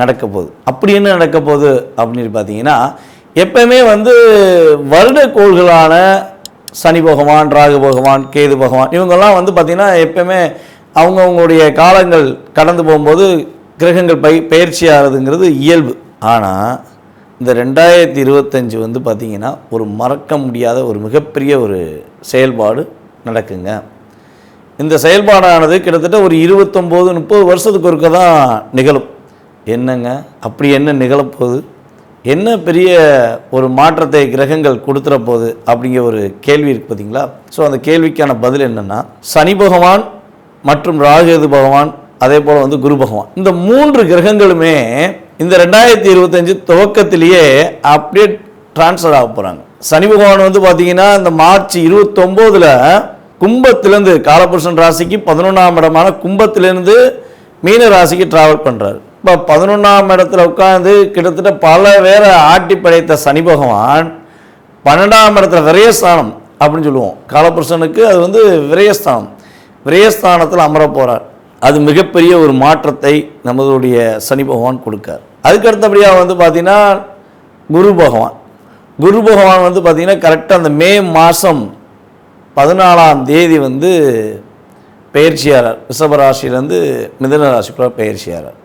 நடக்க போகுது அப்படி என்ன நடக்க போகுது அப்படின்னு பார்த்தீங்கன்னா எப்பயுமே வந்து வருட கோள்களான சனி பகவான் ராகு பகவான் கேது பகவான் இவங்கெல்லாம் வந்து பார்த்திங்கன்னா எப்பயுமே அவங்கவுங்களுடைய காலங்கள் கடந்து போகும்போது கிரகங்கள் பை பயிற்சி ஆகிறதுங்கிறது இயல்பு. ஆனால் இந்த ரெண்டாயிரத்தி இருபத்தஞ்சி வந்து பார்த்திங்கன்னா ஒரு மறக்க முடியாத ஒரு மிகப்பெரிய ஒரு செயல்பாடு நடக்குங்க. இந்த செயல்பாடானது கிட்டத்தட்ட ஒரு இருபத்தொம்போது முப்பது வருஷத்துக்கு ஒருக்க தான் நிகழும். என்னங்க? அப்படி என்ன நிகழப்போகுது? என்ன பெரிய ஒரு மாற்றத்தை கிரகங்கள் கொடுத்துற போகுது அப்படிங்கிற ஒரு கேள்வி இருக்கு பார்த்தீங்களா ஸோ அந்த கேள்விக்கான பதில் என்னென்னா சனி பகவான் மற்றும் ராகுகேது பகவான் அதே போல் வந்து குரு பகவான். இந்த மூன்று கிரகங்களுமே இந்த ரெண்டாயிரத்தி இருபத்தஞ்சு துவக்கத்திலேயே அப்படியே ட்ரான்ஸ்ஃபர் ஆக போகிறாங்க சனி பகவான் வந்து பார்த்தீங்கன்னா இந்த மார்ச் இருபத்தொம்போதில் கும்பத்திலேருந்து காலபுருஷன் ராசிக்கு பதினொன்றாம் இடமான கும்பத்திலேருந்து மீன ராசிக்கு டிராவல் பண்ணுறாரு இப்போ பதினொன்றாம் இடத்துல உட்காந்து கிட்டத்தட்ட பல பேரை ஆட்டி படைத்த சனி பகவான் பன்னெண்டாம் இடத்துல விரயஸ்தானம் அப்படின்னு சொல்லுவோம். காலபுருஷனுக்கு அது வந்து விரயஸ்தானம். விரயஸ்தானத்தில் அமர போகிறார் அது மிகப்பெரிய ஒரு மாற்றத்தை நமதுடைய சனி பகவான் கொடுக்கார். அதுக்கு அடுத்தபடியாக வந்து பார்த்தீங்கன்னா குரு பகவான். குரு பகவான் வந்து பார்த்திங்கன்னா கரெக்டாக அந்த மே மாதம் பதினாலாம் தேதி வந்து பயிற்சியாளர். ரிஷபராசிலேருந்து மிதன ராசிக்குள்ள பயிற்சியாளர்.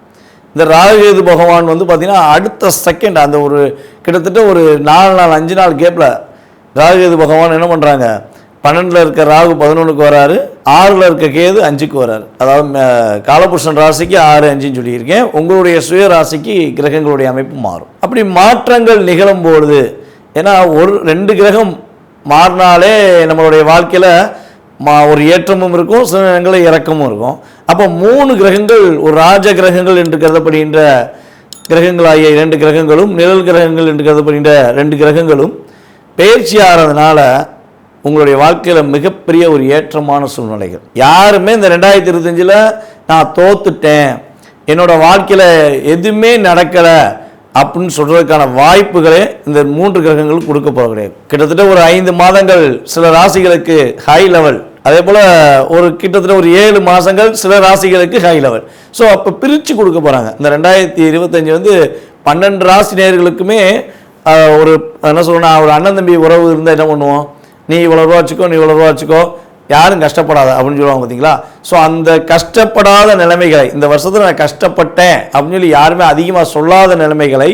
இந்த ராகுகேது பகவான் வந்து பார்த்திங்கன்னா அடுத்த செகண்ட் அந்த ஒரு கிட்டத்தட்ட ஒரு நாலு நாள் அஞ்சு நாள் கேப்பில் ராகுகேது பகவான் என்ன பண்ணுறாங்க பன்னெண்டில் இருக்க ராகு பதினொன்றுக்கு வராரு ஆறில் இருக்க கேது அஞ்சுக்கு வராரு. அதாவது காலபுருஷன் ராசிக்கு ஆறு அஞ்சுன்னு சொல்லியிருக்கேன். உங்களுடைய சுய ராசிக்கு கிரகங்களுடைய அமைப்பு மாறும். அப்படி மாற்றங்கள் நிகழும் பொழுது ஏன்னா ஒரு ரெண்டு கிரகம் மாறினாலே நம்மளுடைய வாழ்க்கையில் மா ஒரு ஏற்றமும் இருக்கும் சில நேரங்களில் இறக்கமும் இருக்கும். அப்போ மூணு கிரகங்கள் ஒரு ராஜ கிரகங்கள் என்று கருதப்படுகின்ற கிரகங்களாகிய இரண்டு கிரகங்களும் நிழல் கிரகங்கள் என்று கருதப்படுகின்ற ரெண்டு கிரகங்களும் பயிற்சி ஆகிறதுனால உங்களுடைய வாழ்க்கையில் மிகப்பெரிய ஒரு ஏற்றமான சூழ்நிலைகள். யாருமே இந்த ரெண்டாயிரத்தி இருபத்தஞ்சில் நான் தோத்துட்டேன். என்னோடய வாழ்க்கையில் எதுவுமே நடக்கலை. அப்படின்னு சொல்கிறதுக்கான வாய்ப்புகளே இந்த மூன்று கிரகங்கள் கொடுக்க போக கிடையாது. கிட்டத்தட்ட ஒரு ஐந்து மாதங்கள் சில ராசிகளுக்கு ஹை லெவல் அதே போல் ஒரு கிட்டத்தட்ட ஒரு ஏழு மாதங்கள் சில ராசிகளுக்கு ஹை லெவல் ஸோ அப்போ பிரித்து கொடுக்க போகிறாங்க இந்த ரெண்டாயிரத்தி இருபத்தஞ்சி வந்து பன்னெண்டு ராசி நேர்களுக்குமே ஒரு என்ன சொல்லணும் ஒரு அண்ணன் தம்பி உறவு இருந்தால் என்ன பண்ணுவோம்? நீ இவ்வளோ ரூபா வச்சுக்கோ நீ இவ்வளோ ரூபா வச்சுக்கோ. யாரும் கஷ்டப்படாத அப்படின்னு சொல்லுவாங்க பார்த்தீங்களா? ஸோ அந்த கஷ்டப்படாத நிலைமைகளை இந்த வருஷத்தில் நான் கஷ்டப்பட்டேன் அப்படின்னு சொல்லி யாருமே அதிகமாக சொல்லாத நிலைமைகளை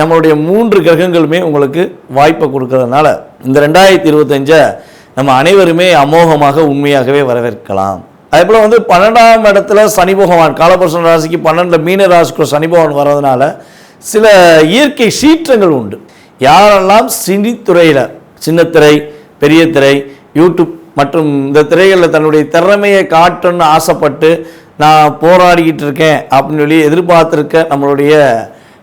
நம்மளுடைய மூன்று கிரகங்களுமே உங்களுக்கு வாய்ப்பை கொடுக்கறதுனால இந்த ரெண்டாயிரத்தி இருபத்தஞ்சை நம்ம அனைவருமே அமோகமாக உண்மையாகவே வரவேற்கலாம். அதே போல் வந்து பன்னெண்டாம் இடத்துல சனி பகவான் காலபுருஷன் ராசிக்கு பன்னெண்டில் மீன ராசிக்கு சனி பகவான் வர்றதுனால சில இயற்கை சீற்றங்கள் உண்டு. யாரெல்லாம் சினித்துறையில் சின்னத்திரை பெரிய திரை யூடியூப் மற்றும் இந்த திரைகளில் தன்னுடைய திறமையை காட்டணும்னு ஆசைப்பட்டு நான் போராடிக்கிட்டு இருக்கேன் அப்படின்னு சொல்லி எதிர்பார்த்துருக்க நம்மளுடைய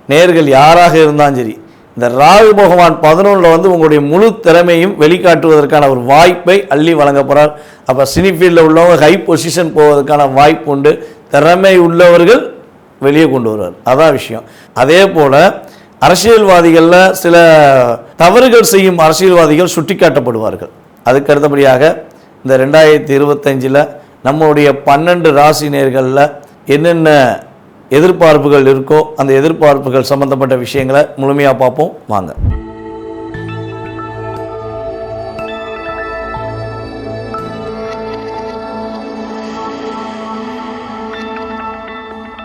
நேர்கள் யாராக இருந்தாலும் சரி இந்த ராகு பகவான் பதினொன்றில் வந்து உங்களுடைய முழு திறமையும் வெளிக்காட்டுவதற்கான ஒரு வாய்ப்பை அள்ளி வழங்க போகிறார் அப்போ சினி ஃபீல்டில் உள்ளவங்க ஹை பொசிஷன் போவதற்கான வாய்ப்பு உண்டு. திறமை உள்ளவர்கள் வெளியே கொண்டு வருவார். அதான் விஷயம். அதே போல் அரசியல்வாதிகளில் சில தவறுகள் செய்யும் அரசியல்வாதிகள் சுட்டிக்காட்டப்படுவார்கள். அதுக்கு அடுத்தபடியாக இந்த ரெண்டாயிரத்தி இருபத்தஞ்சில் நம்மளுடைய பன்னெண்டு ராசி நேர்களில் என்னென்ன எதிர்பார்ப்புகள் இருக்கோ அந்த எதிர்பார்ப்புகள் சம்பந்தப்பட்ட விஷயங்களை முழுமையாக பார்ப்போம். வாங்க.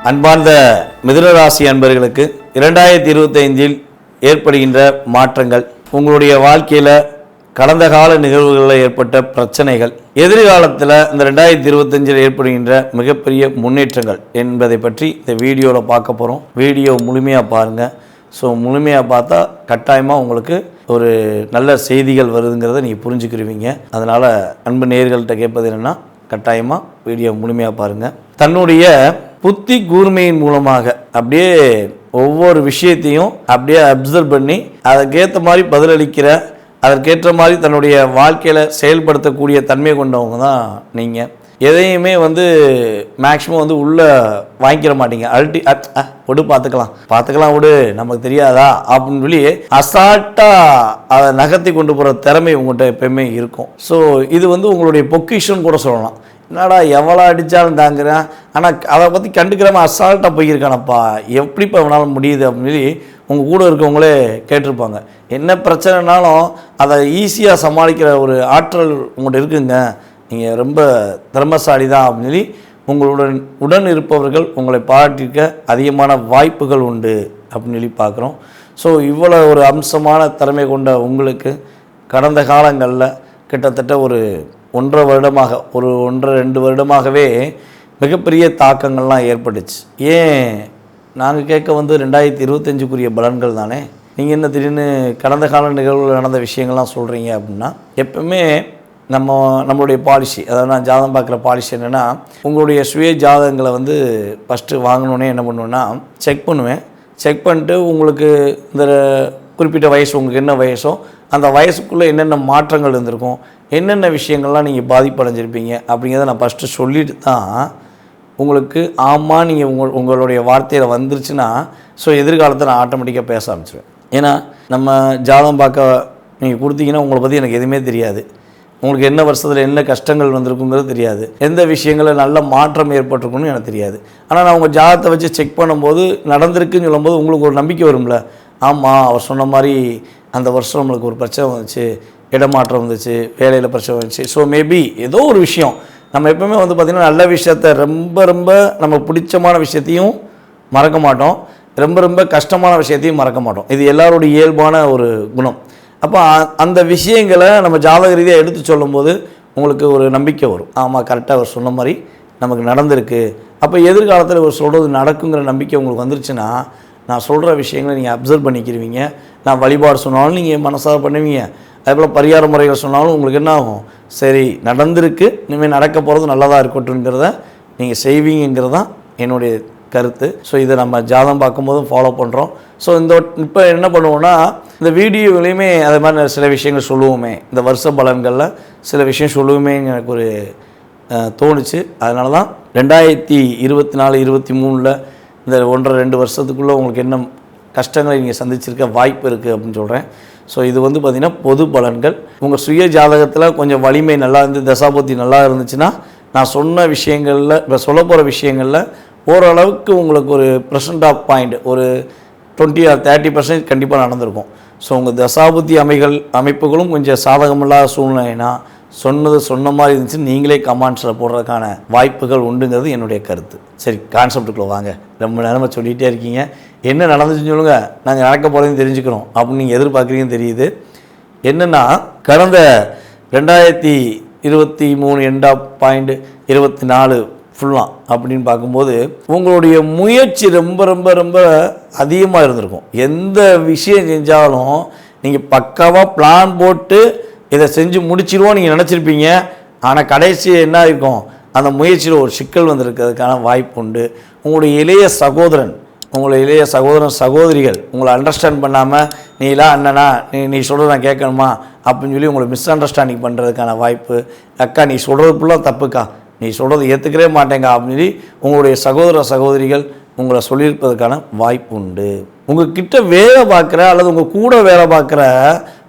அன்பார்ந்த மிதுனராசி அன்பர்களுக்கு இரண்டாயிரத்தி இருபத்தைந்தில் ஏற்படுகின்ற மாற்றங்கள் உங்களுடைய வாழ்க்கையில் கடந்த கால நிகழ்வுகளில் ஏற்பட்ட பிரச்சனைகள் எதிர்காலத்தில் இந்த ரெண்டாயிரத்தி இருபத்தஞ்சில் ஏற்படுகின்ற மிகப்பெரிய முன்னேற்றங்கள் என்பதை பற்றி இந்த வீடியோவில் பார்க்க போகிறோம் வீடியோ முழுமையாக பாருங்கள் ஸோ முழுமையாக பார்த்தா கட்டாயமாக உங்களுக்கு ஒரு நல்ல செய்திகள் வருதுங்கிறத நீங்கள் புரிஞ்சுக்கிருவீங்க. அதனால் அன்பு நேர்கள்கிட்ட கேட்பது என்னென்னா கட்டாயமாக வீடியோ முழுமையாக பாருங்கள் தன்னுடைய புத்தி கூர்மையின் மூலமாக அப்படியே ஒவ்வொரு விஷயத்தையும் அப்படியே அப்சர்வ் பண்ணி அதுக்கேற்ற மாதிரி பதிலளிக்கிற அதற்கேற்ற மாதிரி தன்னுடைய வாழ்க்கையில் செயல்படுத்தக்கூடிய தன்மை கொண்டவங்க தான் நீங்கள் எதையுமே வந்து மேக்ஸிமம் வந்து உள்ளே வாங்கிக்கிற மாட்டீங்க. அல்டி அட் விடு பார்த்துக்கலாம். பார்த்துக்கலாம் விடு. நமக்கு தெரியாதா? அப்படின்னு சொல்லி அசால்ட்டாக அதை நகர்த்தி கொண்டு போகிற திறமை உங்கள்கிட்ட எப்பயுமே இருக்கும். ஸோ இது வந்து உங்களுடைய பொக்கிஷன் கூட சொல்லலாம். என்னடா எவ்வளோ அடித்தாலும் தாங்குறேன்? ஆனால் அதை பற்றி கண்டுக்கிறாமல் அசால்ட்டாக போயிருக்கானப்பா. எப்படிப்பா இவனால் முடியுது அப்படின்னு சொல்லி உங்கள் கூட இருக்கவங்களே கேட்டிருப்பாங்க. என்ன பிரச்சனைனாலும் அதை ஈஸியாக சமாளிக்கிற ஒரு ஆற்றல் உங்கள்கிட்ட இருக்குங்க. நீங்கள் ரொம்ப திறமசாலி தான் அப்படின்னு சொல்லி உங்களுடன் உடன் இருப்பவர்கள் உங்களை பாராட்டிருக்க அதிகமான வாய்ப்புகள் உண்டு அப்படின்னு சொல்லி பார்க்குறோம். ஸோ இவ்வளோ ஒரு அம்சமான திறமை கொண்ட உங்களுக்கு கடந்த காலங்களில் கிட்டத்தட்ட ஒரு ஒன்றரை வருடமாக ஒரு ஒன்றரை ரெண்டு வருடமாகவே மிகப்பெரிய தாக்கங்கள்லாம் ஏற்பட்டுச்சு. ஏன் நாங்கள் கேட்க வந்து ரெண்டாயிரத்தி இருபத்தஞ்சுக்குரிய பலன்கள் தானே? நீங்கள் என்ன திடீர்னு கடந்த கால நிகழ்வுகள் நடந்த விஷயங்கள்லாம் சொல்கிறீங்க அப்படின்னா எப்பவுமே நம்ம நம்மளுடைய பாலிசி அதாவது நான் ஜாதகம் பார்க்குற பாலிசி என்னென்னா உங்களுடைய சுய ஜாதகங்களை வந்து ஃபஸ்ட்டு வாங்கணுன்னே என்ன பண்ணுவேன்னா செக் பண்ணுவேன். செக் பண்ணிட்டு உங்களுக்கு இந்த குறிப்பிட்ட வயசு உங்களுக்கு என்ன வயசோ அந்த வயசுக்குள்ளே என்னென்ன மாற்றங்கள் இருந்திருக்கும் என்னென்ன விஷயங்கள்லாம் நீங்கள் பாதிப்படைஞ்சிருப்பீங்க அப்படிங்கிறத நான் ஃபஸ்ட்டு சொல்லிட்டு தான் உங்களுக்கு ஆமாம் நீங்கள் உங்கள் உங்களுடைய வார்த்தையில் வந்துருச்சுன்னா ஸோ எதிர்காலத்தை நான் ஆட்டோமேட்டிக்காக பேச ஆரம்பிச்சிடுவேன் ஏன்னா நம்ம ஜாதகம் பார்க்க நீங்கள் கொடுத்தீங்கன்னா உங்களை பற்றி எனக்கு எதுவுமே தெரியாது. உங்களுக்கு என்ன வருஷத்தில் என்ன கஷ்டங்கள் வந்திருக்குங்கிறது தெரியாது. எந்த விஷயங்களில் நல்ல மாற்றம் ஏற்பட்டிருக்குன்னு எனக்கு தெரியாது. ஆனால் நான் உங்கள் ஜாதகத்தை வச்சு செக் பண்ணும்போது நடந்திருக்குன்னு சொல்லும்போது உங்களுக்கு ஒரு நம்பிக்கை வரும்ல. ஆமாம் அவர் சொன்ன மாதிரி அந்த வருஷம் நம்மளுக்கு ஒரு பிரச்சனை வந்துச்சு இடமாற்றம் வந்துச்சு வேலையில் பிரச்சனை வந்துச்சு. ஸோ மேபி ஏதோ ஒரு விஷயம் நம்ம எப்பவுமே வந்து பார்த்திங்கன்னா நல்ல விஷயத்த ரொம்ப ரொம்ப நம்ம பிடிச்சமான விஷயத்தையும் மறக்க மாட்டோம். ரொம்ப ரொம்ப கஷ்டமான விஷயத்தையும் மறக்க மாட்டோம். இது எல்லாரோட இயல்பான ஒரு குணம். அப்போ அந்த விஷயங்களை நம்ம ஜாதக ரீதியாக எடுத்து சொல்லும்போது உங்களுக்கு ஒரு நம்பிக்கை வரும். ஆமாம் கரெக்டாக அவர் சொன்ன மாதிரி நமக்கு நடந்திருக்கு. அப்போ எதிர்காலத்தில் இவர் சொல்கிறது நடக்குங்கிற நம்பிக்கை உங்களுக்கு வந்துருச்சுன்னா நான் சொல்கிற விஷயங்களை நீங்கள் அப்சர்வ் பண்ணிக்கிருவீங்க. நான் வழிபாடு சொன்னாலும் நீங்கள் மனசாக பண்ணுவீங்க. அதே போல் பரிகார முறைகள் சொன்னாலும் உங்களுக்கு என்ன ஆகும்? சரி நடந்திருக்கு. இனிமேல் நடக்க போகிறது நல்லதாக இருக்கட்டும்ங்கிறத நீங்கள் செய்வீங்கிறது தான் என்னுடைய கருத்து. ஸோ இதை நம்ம ஜாதம் பார்க்கும்போதும் ஃபாலோ பண்ணுறோம் ஸோ இந்த இப்போ என்ன பண்ணுவோம்னா இந்த வீடியோவிலையுமே அதே மாதிரி சில விஷயங்கள் சொல்லுவோமே. இந்த வருஷ பலன்களில் சில விஷயம் சொல்லுவோமே எனக்கு ஒரு தோணுச்சு. அதனால தான் ரெண்டாயிரத்தி இருபத்தி நாலு இருபத்தி மூணில் இந்த ஒன்றரை ரெண்டு வருஷத்துக்குள்ளே உங்களுக்கு என்ன கஷ்டங்களை நீங்கள் சந்திச்சிருக்க வாய்ப்பு இருக்குது அப்படின்னு சொல்கிறேன் ஸோ இது வந்து பார்த்திங்கன்னா பொது பலன்கள். உங்கள் சுய ஜாதகத்தில் கொஞ்சம் வலிமை நல்லா இருந்து தசாபுத்தி நல்லா இருந்துச்சுன்னா நான் சொன்ன விஷயங்களில் இப்போ சொல்ல போகிற விஷயங்களில் ஓரளவுக்கு உங்களுக்கு ஒரு ப்ரெசன்ட் ஆஃப் பாயிண்ட் ஒரு டுவெண்ட்டி ஆர் தேர்ட்டி பர்சன்ட் கண்டிப்பாக நடந்திருக்கும். ஸோ உங்கள் தசாபுத்தி அமைகள் அமைப்புகளும் கொஞ்சம் சாதகமில்லாத சூழ்நிலைனா சொன்னது சொன்ன மாதிரி இருந்துச்சு. நீங்களே கமாண்ட்ஸில் போடுறதுக்கான வாய்ப்புகள் உண்டுங்கிறது என்னுடைய கருத்து. சரி கான்செப்டுக்குள்ளே வாங்க. ரொம்ப நேரமாக சொல்லிகிட்டே இருக்கீங்க. என்ன நடந்துச்சுன்னு சொல்லுங்கள் நாங்கள் நடக்க போகிறதையும் தெரிஞ்சுக்கிறோம். அப்படின்னு நீங்கள் எதிர்பார்க்குறீங்கன்னு தெரியுது. என்னென்னா கடந்த ரெண்டாயிரத்தி இருபத்தி மூணு எண்டா பாயிண்ட் இருபத்தி நாலு ஃபுல்லாக அப்படின்னு பார்க்கும்போது உங்களுடைய முயற்சி ரொம்ப ரொம்ப ரொம்ப அதிகமாக இருந்திருக்கும். எந்த விஷயம் செஞ்சாலும் நீங்கள் பக்காவாக பிளான் போட்டு இதை செஞ்சு முடிச்சிருவோம் நீங்கள் நினச்சிருப்பீங்க. ஆனால் கடைசி என்ன இருக்கும் அந்த முயற்சியில் ஒரு சிக்கல் வந்திருக்கிறதுக்கான வாய்ப்பு உண்டு. உங்களுடைய இளைய சகோதரன் உங்களுடைய இளைய சகோதரன் சகோதரிகள் உங்களை அண்டர்ஸ்டாண்ட் பண்ணாமல் நீலாம் அண்ணனா நீ நீ சொல்கிறத நான் கேட்கணுமா? அப்படின்னு சொல்லி உங்களை மிஸ் அண்டர்ஸ்டாண்டிங் பண்ணுறதுக்கான வாய்ப்பு. அக்கா நீ சொல்கிறது ஃபுல்லாக தப்புக்கா? நீ சொல்கிறது ஏற்றுக்கவே மாட்டேங்க. அப்படின்னு சொல்லி உங்களுடைய சகோதர சகோதரிகள் உங்களை சொல்லியிருப்பதற்கான வாய்ப்பு உண்டு. உங்ககிட்ட வேலை பார்க்குற அல்லது உங்கள் கூட வேலை பார்க்குற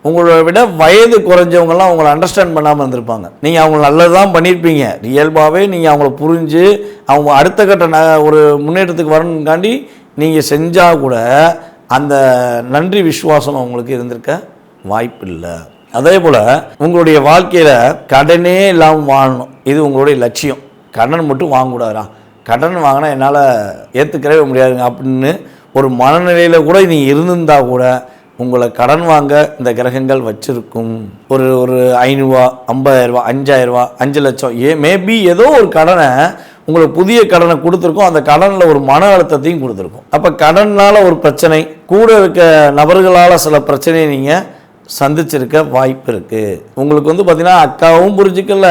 உங்களை விட வயது குறைஞ்சவங்கலாம் உங்களை அண்டர்ஸ்டாண்ட் பண்ணாமல் இருந்திருப்பாங்க. நீங்கள் அவங்க நல்லதான் பண்ணியிருப்பீங்க இயல்பாகவே நீங்கள் அவங்கள புரிஞ்சு அவங்க அடுத்த கட்ட ந ஒரு முன்னேற்றத்துக்கு வரணுங்காண்டி நீங்கள் செஞ்சால் கூட அந்த நன்றி விசுவாசம் அவங்களுக்கு இருந்திருக்க வாய்ப்பு இல்லை அதே போல் உங்களுடைய வாழ்க்கையில் கடனே இல்லாமல் வாழணும். இது உங்களுடைய லட்சியம். கடன் மட்டும் வாங்கக்கூடாதுடா. கடன் வாங்கினா என்னால் ஏற்றுக்கவே முடியாதுங்க அப்படின்னு ஒரு மனநிலையில் கூட நீங்கள் இருந்திருந்தால் கூட உங்களை கடன் வாங்க இந்த கிரகங்கள் வச்சிருக்கும். ஒரு ஒரு ஐநூறுரூவா ஐம்பதாயிரரூபா அஞ்சாயிரரூபா அஞ்சு லட்சம் ஏ மேபி ஏதோ ஒரு கடனை உங்களுக்கு புதிய கடனை கொடுத்துருக்கோம். அந்த கடனில் ஒரு மன அழுத்தத்தையும் கொடுத்துருக்கோம். அப்போ கடனால் ஒரு பிரச்சனை கூட இருக்க நபர்களால் சில பிரச்சனையை நீங்கள் சந்திச்சிருக்க வாய்ப்பு இருக்குது உங்களுக்கு வந்து பார்த்தீங்கன்னா அக்காவும் புரிஞ்சிக்கல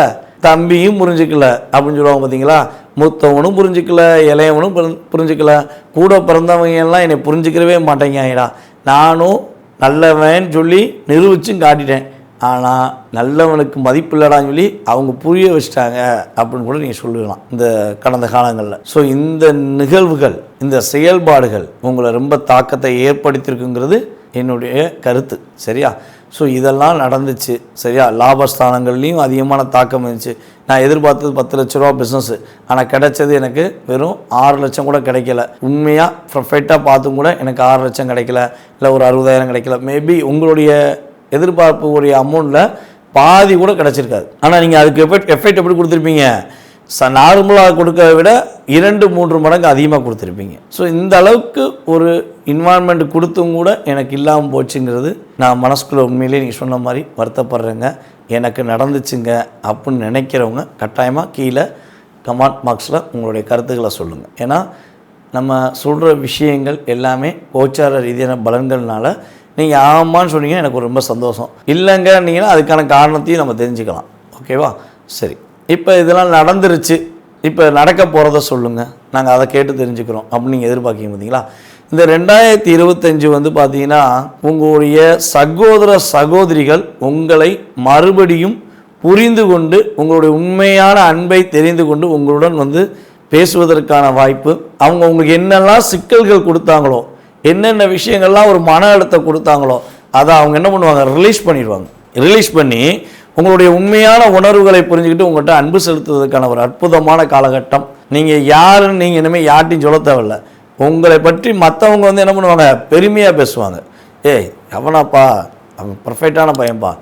தம்பியும் புரிஞ்சிக்கல அப்படின்னு சொல்லுவாங்க பார்த்தீங்களா மூத்தவனும் புரிஞ்சுக்கல இளையவனும் புரிஞ்சிக்கல புரிஞ்சுக்கல. கூட பிறந்தவங்க எல்லாம் என்னை புரிஞ்சுக்கிறவே மாட்டேங்கிறாடா நானும் நல்லவன் சொல்லி நிரூபிச்சும் காட்டிட்டேன். ஆனால் நல்லவனுக்கு மதிப்பு இல்லடான்னு சொல்லி அவங்க புரிய வச்சிட்டாங்க அப்படின்னு கூட நீங்கள் சொல்லலாம் இந்த கடந்த காலங்களில். ஸோ இந்த நிகழ்வுகள் இந்த செயல்பாடுகள் உங்களை ரொம்ப தாக்கத்தை ஏற்படுத்தியிருக்குங்கிறது என்னுடைய கருத்து. சரியா? ஸோ இதெல்லாம் நடந்துச்சு. சரியா? லாபஸ்தானங்கள்லேயும் அதிகமான தாக்கம் இருந்துச்சு. நான் எதிர்பார்த்தது பத்து லட்ச ரூபா பிஸ்னஸ்ஸு ஆனால் கிடைச்சது எனக்கு வெறும் ஆறு லட்சம் கூட கிடைக்கல. உண்மையாக ப்ரொஃபைட்டாக பார்த்தும் கூட எனக்கு ஆறு லட்சம் கிடைக்கல. இல்லை ஒரு அறுபதாயிரம் கிடைக்கல. மேபி உங்களுடைய எதிர்பார்ப்பு உடைய அமௌண்ட்டில் பாதி கூட கிடச்சிருக்காது. ஆனால் நீங்கள் அதுக்கு எஃபெக்ட் எஃபெக்ட் எப்படி கொடுத்துருப்பீங்க? ச நார்மலாக கொடுக்கறத விட இரண்டு மூன்று மடங்கு அதிகமாக கொடுத்துருப்பீங்க. ஸோ இந்த அளவுக்கு ஒரு இன்வால்மெண்ட் கொடுத்தும் கூட எனக்கு இல்லாமல் போச்சுங்கிறது நான் மனசுக்குள்ள உண்மையிலேயே நீங்கள் சொன்ன மாதிரி வருத்தப்படுறேங்க. எனக்கு நடந்துச்சுங்க அப்படின்னு நினைக்கிறவங்க கட்டாயமாக கீழே கமெண்ட் பாக்ஸில் உங்களுடைய கருத்துக்களை சொல்லுங்கள் ஏன்னா நம்ம சொல்கிற விஷயங்கள் எல்லாமே கோச்சார ரீதியான பலன்கள்னால நீங்கள் ஆமான்னு சொன்னீங்கன்னா எனக்கு ரொம்ப சந்தோஷம். இல்லைங்கன்னீங்கன்னா அதுக்கான காரணத்தையும் நம்ம தெரிஞ்சுக்கலாம். ஓகேவா? சரி. இப்போ இதெல்லாம் நடந்துருச்சு. இப்போ நடக்க போகிறத சொல்லுங்கள் நாங்கள் அதை கேட்டு தெரிஞ்சுக்கிறோம் அப்படின்னு நீங்கள் எதிர்பார்க்கீங்க பார்த்தீங்களா இந்த ரெண்டாயிரத்தி இருபத்தஞ்சு வந்து பார்த்தீங்கன்னா உங்களுடைய சகோதர சகோதரிகள் உங்களை மறுபடியும் புரிந்து கொண்டு உங்களுடைய உண்மையான அன்பை தெரிந்து கொண்டு உங்களுடன் வந்து பேசுவதற்கான வாய்ப்பு அவங்க உங்களுக்கு என்னெல்லாம் சிக்கல்கள் கொடுத்தாங்களோ என்னென்ன விஷயங்கள்லாம் ஒரு மன அழுத்தம் கொடுத்தாங்களோ அதை அவங்க என்ன பண்ணுவாங்க? ரிலீஸ் பண்ணிடுவாங்க. ரிலீஸ் பண்ணி உங்களுடைய உண்மையான உணர்வுகளை புரிஞ்சுக்கிட்டு உங்கள்கிட்ட அன்பு செலுத்துவதற்கான ஒரு அற்புதமான காலகட்டம். நீங்கள் யாருன்னு நீங்கள் இனிமேல் யார்ட்டையும் சொல்ல தேவையில்ல. உங்களை பற்றி மற்றவங்க வந்து என்ன பண்ணுவாங்க? பெருமையாக பேசுவாங்க. ஏய் எவனாப்பா அவன் பர்ஃபெக்டான பையன்பா.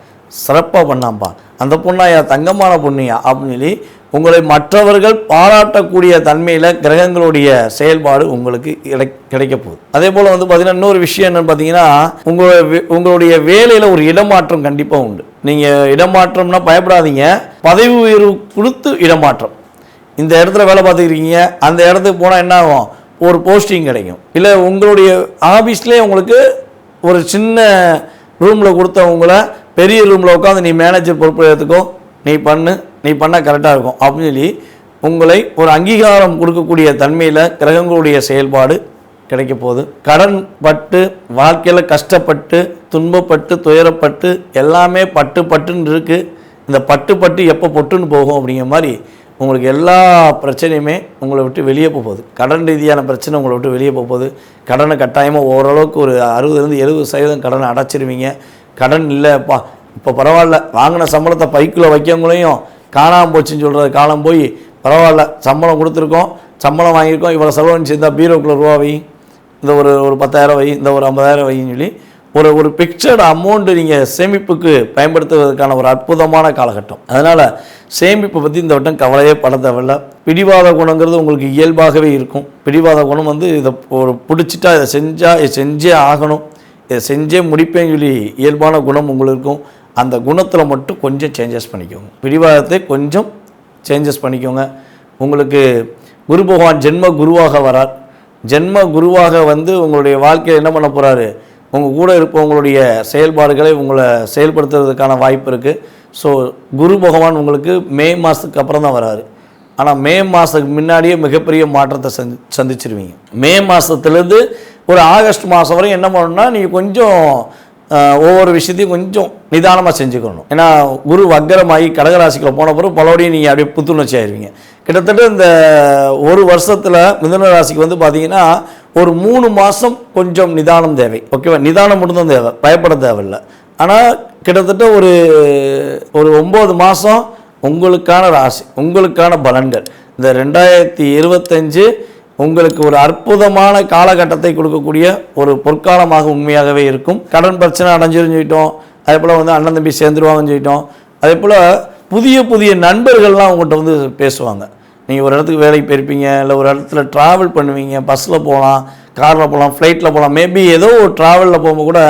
சிறப்பாக பண்ணான்ப்பா அந்த பொண்ணாயா தங்கமான பொண்ணியா? அப்படின்னு சொல்லி உங்களை மற்றவர்கள் பாராட்டக்கூடிய தன்மையில் கிரகங்களுடைய செயல்பாடு உங்களுக்கு கிடை கிடைக்க போகுது. அதே போல் வந்து பார்த்திங்கன்னா இன்னொரு விஷயம் என்னென்னு பார்த்தீங்கன்னா உங்களுடைய உங்களுடைய வேலையில் ஒரு இடமாற்றம் கண்டிப்பாக உண்டு. நீங்கள் இடமாற்றம்னா பயப்படாதீங்க. பதவி உயர்வு கொடுத்து இடமாற்றம். இந்த இடத்துல வேலை பார்த்துக்கிறீங்க அந்த இடத்துக்கு போனால் என்ன ஆகும்? ஒரு போஸ்டிங் கிடைக்கும். இல்லை உங்களுடைய ஆஃபீஸ்லேயே உங்களுக்கு ஒரு சின்ன ரூமில் கொடுத்தவங்கள பெரிய ரூமில் உட்காந்து நீ மேனேஜர் பொறுப்பு எடுத்துக்கோ நீ பண்ணு நீ பண்ணால் கரெக்டாக இருக்கும். அப்படின்னு சொல்லி உங்களை ஒரு அங்கீகாரம் கொடுக்கக்கூடிய தன்மையில் கிரகங்களுடைய செயல்பாடு கிடைக்க போகுது. கடன் பட்டு வாழ்க்கையில் கஷ்டப்பட்டு துன்பப்பட்டு துயரப்பட்டு எல்லாமே பட்டு பட்டுன்னு இருக்குது இந்த பட்டு பட்டு எப்போ பொட்டுன்னு போகும் அப்படிங்கிற மாதிரி உங்களுக்கு எல்லா பிரச்சனையுமே உங்களை விட்டு வெளியே போகுது கடன் ரீதியான பிரச்சனை உங்களை விட்டு வெளியே போகுது கடனை கட்டாயமாக ஓரளவுக்கு ஒரு அறுபதுலேருந்து எழுபது சதவீதம் கடனை அடைச்சிருவீங்க. கடன் இல்லைப்பா இப்போ பரவாயில்ல வாங்கின சம்பளத்தை பைக்குள்ளே வைக்கவங்களையும் காணாமல் போச்சுன்னு சொல்கிற காலம் போய் பரவாயில்ல சம்பளம் கொடுத்துருக்கோம் சம்பளம் வாங்கியிருக்கோம் இவ்வளோ செலவுன்னு சேர்ந்தா பீரோக்குள்ள ரூபா வை இந்த ஒரு ஒரு பத்தாயிரம் வை இந்த ஒரு ஐம்பதாயிரம் வைன்னு சொல்லி ஒரு ஒரு பிக்சர்டு அமௌண்ட்டு நீங்கள் சேமிப்புக்கு பயன்படுத்துவதற்கான ஒரு அற்புதமான காலகட்டம். அதனால் சேமிப்பை பற்றி இந்த வட்டம் கவலையே பட தேவையில்ல. பிடிவாத குணங்கிறது உங்களுக்கு இயல்பாகவே இருக்கும். பிடிவாத குணம் வந்து இதை ஒரு பிடிச்சிட்டா இதை செஞ்சால் இதை செஞ்சே ஆகணும். இதை செஞ்சே முடிப்பேன்னு சொல்லி இயல்பான குணம் உங்களுக்கு இருக்கும். அந்த குணத்தில் மட்டும் கொஞ்சம் சேஞ்சஸ் பண்ணிக்கோங்க. பிடிவாதத்தை கொஞ்சம் சேஞ்சஸ் பண்ணிக்கோங்க. உங்களுக்கு குரு பகவான் ஜென்ம குருவாக வரார். ஜென்ம குருவாக வந்து உங்களுடைய வாழ்க்கையில் என்ன பண்ண போகிறாரு உங்கள் கூட இருப்பவங்களுடைய செயல்பாடுகளை உங்களை செயல்படுத்துறதுக்கான வாய்ப்பு இருக்குது ஸோ குரு பகவான் உங்களுக்கு மே மாதத்துக்கு அப்புறம் தான் வராரு. ஆனால் மே மாதத்துக்கு முன்னாடியே மிகப்பெரிய மாற்றத்தை சந்தி சந்திச்சிருவீங்க. மே மாதத்துலேருந்து ஒரு ஆகஸ்ட் மாதம் வரையும் என்ன பண்ணணும்னா நீங்கள் கொஞ்சம் ஒவ்வொரு விஷயத்தையும் கொஞ்சம் நிதானமாக செஞ்சுக்கணும். ஏன்னா குரு வக்கரமாகி கடகராசிக்குள்ள போன பிறகு பலபடியும் நீங்கள் அப்படியே புத்துணர்ச்சி ஆயிருவீங்க கிட்டத்தட்ட இந்த ஒரு வருஷத்தில் மிதுன ராசிக்கு வந்து பார்த்தீங்கன்னா ஒரு மூணு மாதம் கொஞ்சம் நிதானம் தேவை. ஓகேவா நிதானம் மட்டும்தான் தேவை. பயப்பட தேவையில்லை. ஆனால் கிட்டத்தட்ட ஒரு ஒரு ஒம்பது மாதம் உங்களுக்கான ராசி உங்களுக்கான பலன்கள். இந்த ரெண்டாயிரத்தி இருபத்தஞ்சு உங்களுக்கு ஒரு அற்புதமான காலகட்டத்தை கொடுக்கக்கூடிய ஒரு பொற்காலமாக உண்மையாகவே இருக்கும். கடன் பிரச்சனை அடைஞ்சிருந்து சொல்லிட்டோம். அதே போல் வந்து அண்ணன் தம்பி சேர்ந்துருவாங்கன்னு சொல்லிட்டோம். அதே போல் புதிய புதிய நண்பர்கள்லாம் உங்கள்கிட்ட வந்து பேசுவாங்க. நீங்கள் ஒரு இடத்துக்கு வேலைக்கு போயிருப்பீங்க இல்லை ஒரு இடத்துல ட்ராவல் பண்ணுவீங்க பஸ்ஸில் போகலாம் காரில் போகலாம் ஃப்ளைட்டில் போகலாம் மேபி ஏதோ ஒரு ட்ராவலில் போகும்போது கூட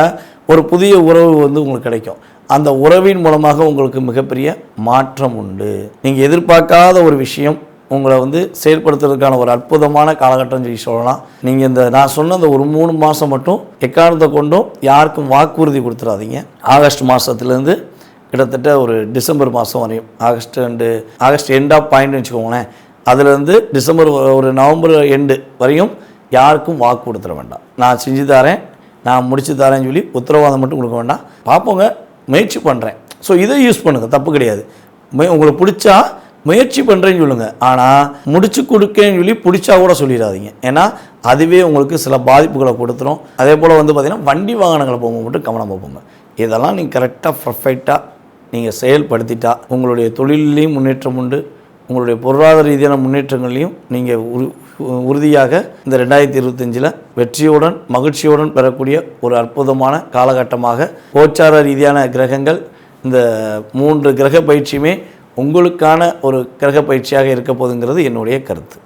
ஒரு புதிய உறவு வந்து உங்களுக்கு கிடைக்கும். அந்த உறவின் மூலமாக உங்களுக்கு மிகப்பெரிய மாற்றம் உண்டு. நீங்கள் எதிர்பார்க்காத ஒரு விஷயம் உங்களை வந்து செயல்படுத்துறதுக்கான ஒரு அற்புதமான காலகட்டம் சொல்லி சொல்லலாம். நீங்கள் இந்த நான் சொன்ன இந்த ஒரு மூணு மாதம் மட்டும் எக்காரணத்தை கொண்டும் யாருக்கும் வாக்குறுதி கொடுத்துடாதீங்க. ஆகஸ்ட் மாதத்துலேருந்து கிட்டத்தட்ட ஒரு டிசம்பர் மாதம் வரையும். August and August end of point வச்சுக்கோங்களேன். அதுலேருந்து டிசம்பர் ஒரு நவம்பர் எண்டு வரையும் யாருக்கும் வாக்கு கொடுத்துட வேண்டாம். நான் செஞ்சு தரேன் நான் முடிச்சு தரேன்னு சொல்லி உத்தரவாதம் மட்டும் கொடுக்க வேண்டாம். பார்ப்போங்க முயற்சி பண்ணுறேன் ஸோ இதை யூஸ் பண்ணுங்கள் தப்பு கிடையாது. உங்களுக்கு பிடிச்சா முயற்சி பண்ணுறேன்னு சொல்லுங்கள் ஆனால் முடிச்சு கொடுக்கேன்னு சொல்லி பிடிச்சா கூட சொல்லிடாதீங்க. ஏன்னா அதுவே உங்களுக்கு சில பாதிப்புகளை கொடுத்துரும். அதே போல் வந்து பார்த்திங்கன்னா வண்டி வாகனங்களை போகும்போது மட்டும் கவனமாக போங்க. இதெல்லாம் நீங்கள் கரெக்டாக பர்ஃபெக்டாக நீங்கள் செயல்படுத்திட்டா உங்களுடைய தொழிலையும் முன்னேற்றம் உண்டு. உங்களுடைய பொருளாதார ரீதியான முன்னேற்றங்களையும் நீங்கள் உறு உறுதியாக இந்த ரெண்டாயிரத்தி இருபத்தஞ்சில் வெற்றியுடன் மகிழ்ச்சியுடன் பெறக்கூடிய ஒரு அற்புதமான காலகட்டமாக கோச்சார ரீதியான கிரகங்கள் இந்த மூன்று கிரக பயிற்சியுமே உங்களுக்கான ஒரு கிரக பயிற்சியாக இருக்க போதுங்கிறது என்னுடைய கருத்து.